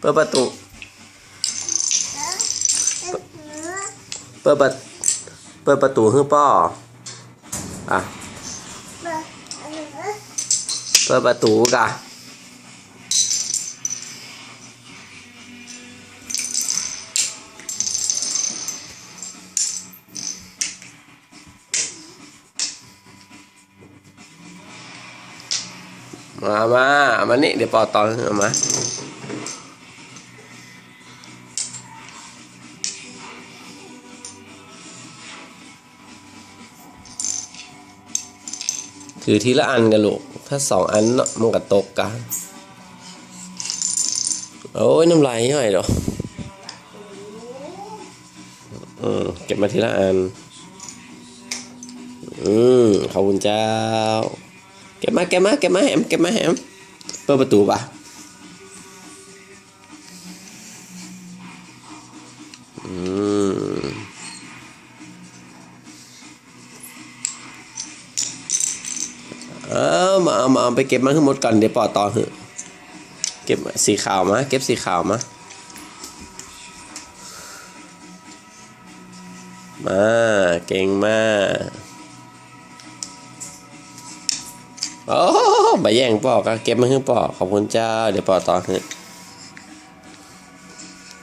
เปิดประตู เปิดประเปิดประตูให้ป้ออะ เปิดประตูกะมา มาเอามานี่ เดี๋ยวปอตอนเอามา ถือทีละอันกันลูก ถ้าสองอันเนาะมันก็ตกกัน โอ้ยน้ำลายย่อยเหรออืมเก็บมาทีละอัน อืมขอบคุณเจ้า เก็บมาเก็บมาเก็บมาแหมเก็บมาแหมเปิดประตูปะอืม เออมาเอามาเอาไปเก็บมันขึ้นหมดก่อนเดี๋ยวปอต่อเหอะเก็บสีขาวมา เก็บสีขาวมา มาเก่งมากโอ้มาแย่งปอกอะเก็บมันขึ้นปอขอบคุณเจ้า เดี๋ยวปอต่อเหอะ